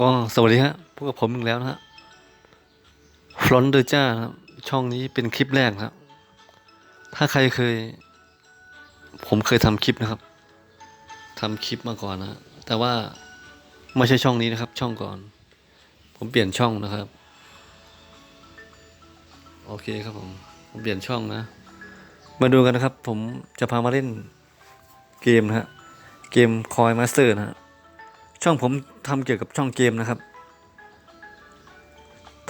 ก็สวัสดีฮะพบกับผมอีกแล้วนะฮะฟลอนเดอร์จ้าครับช่องนี้เป็นคลิปแรกครับ ถ้าใครเคย ผมเคยทำคลิปนะครับทำคลิปมาก่อนนะแต่ว่าไม่ใช่ช่องนี้นะครับ ช่องก่อน ผมเปลี่ยนช่องนะครับ โอเคครับผม ผมเปลี่ยนช่องนะ มาดูกันนะครับ ผมจะพามาเล่นเกมนะฮะ เกมคอยมาสเตอร์นะฮะ ช่องผม ทำเกี่ยวกับช่องเกมนะครับ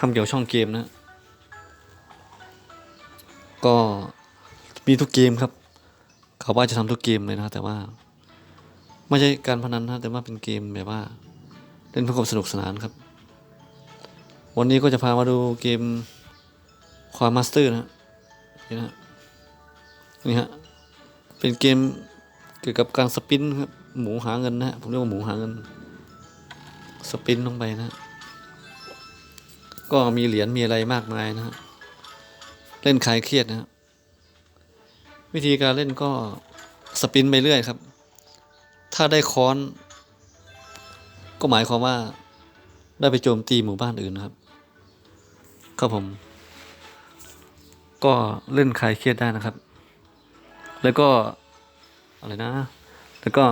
ทำเกี่ยวกับช่องเกมนะ ก็มีทุกเกมครับ เขาว่าจะทำทุกเกมเลยนะแต่ว่า ไม่ใช่การพนันนะแต่ว่าเป็นเกมแบบว่า เล่นเพื่อความสนุกสนานครับ วันนี้ก็จะพามาดูเกมความมาสเตอร์นะนี่นะนี่ฮะเป็นเกมเกี่ยวกับการสปินครับหมูหาเงินนะฮะผมเรียกว่าหมูหาเงิน สปินลงไปนะ ก็มีเหรียญมีอะไรมากมายนะเล่นคลายเครียดนะฮะวิธีการเล่นก็สปินไปเรื่อยครับ ถ้าได้ค้อน ก็หมายความว่าได้ไปโจมตีหมู่บ้านอื่นนะครับ ครับผม ก็เล่นคลายเครียดได้นะครับ แล้วก็อะไรนะ แล้วก็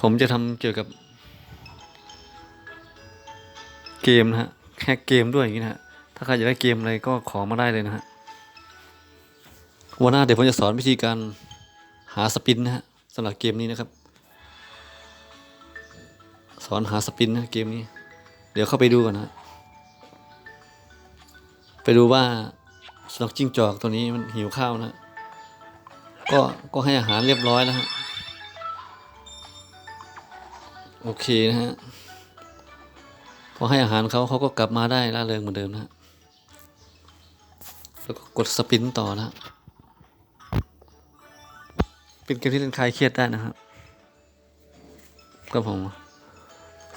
ผมจะทำเกี่ยวกับ เกมนะฮะแค่เกมด้วยอย่างนี้นะฮะถ้าใครอยากได้เกมอะไรก็ขอมาได้เลยนะฮะวันหน้าเดี๋ยวผมจะสอนวิธีการหาสปินนะฮะสำหรับเกมนี้นะครับ สอนหาสปินนะเกมนี้ เดี๋ยวเข้าไปดูกันนะไปดูว่าสนกจิ้งจอกตัวนี้มันหิวข้าวนะ ก็ก็ให้อาหารเรียบร้อยแล้วฮะ โอเคนะฮะ พอให้อาหารเขาเขาก็กลับมาได้ล่าเริงเหมือนเดิมนะฮะแล้วก็กดสปินต่อนะฮะเป็นเกมที่เล่นคลายเครียดได้นะครับก็ผม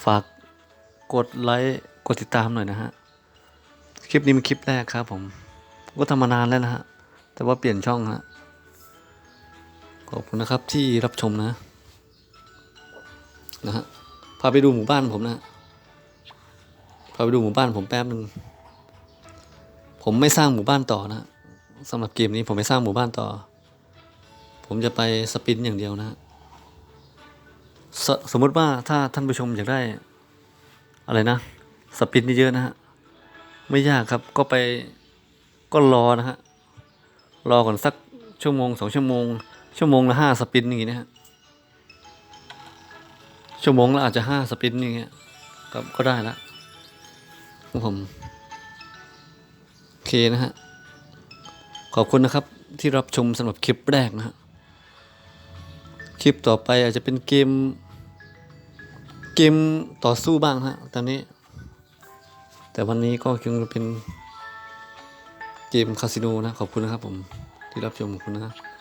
ฝากกดไลค์กดติดตามหน่อยนะฮะ คลิปนี้เป็นคลิปแรกครับผม ก็ทำมานานแล้วนะฮะ แต่ว่าเปลี่ยนช่องฮะ ขอบคุณนะครับที่รับชมนะ นะฮะพาไปดูหมู่บ้านผมนะพาไปดูหมู่บ้านผมแป๊บหนึ่งผมไม่สร้างหมู่บ้านต่อนะสำหรับเกมนี้ผมไม่สร้างหมู่บ้านต่อ ผมจะไปสปินอย่างเดียวนะสสมมติว่าถ้าท่านผู้ชมอยากได้ อะไรนะ สปินเยอะๆนะฮะไม่ยากครับก็ไปก็รอนะฮะรอก่อนสักชั่วโมงสองชั่วโมง ชั่วโมงละห้าสปินอย่างงี้นะฮะ ชั่วโมงละอาจจะห้าสปินอย่างเงี้ยก็ก็ได้ละผมโอเคนะฮะ ขอบคุณนะครับที่รับชมสำหรับคลิปแรกนะฮะ คลิปต่อไปอาจจะเป็นเกม เกมต่อสู้บ้างฮะตอนนี้ แต่วันนี้ก็คงจะเป็นเกมคาสิโนนะ ขอบคุณนะครับผมที่รับชมขอบคุณนะครับ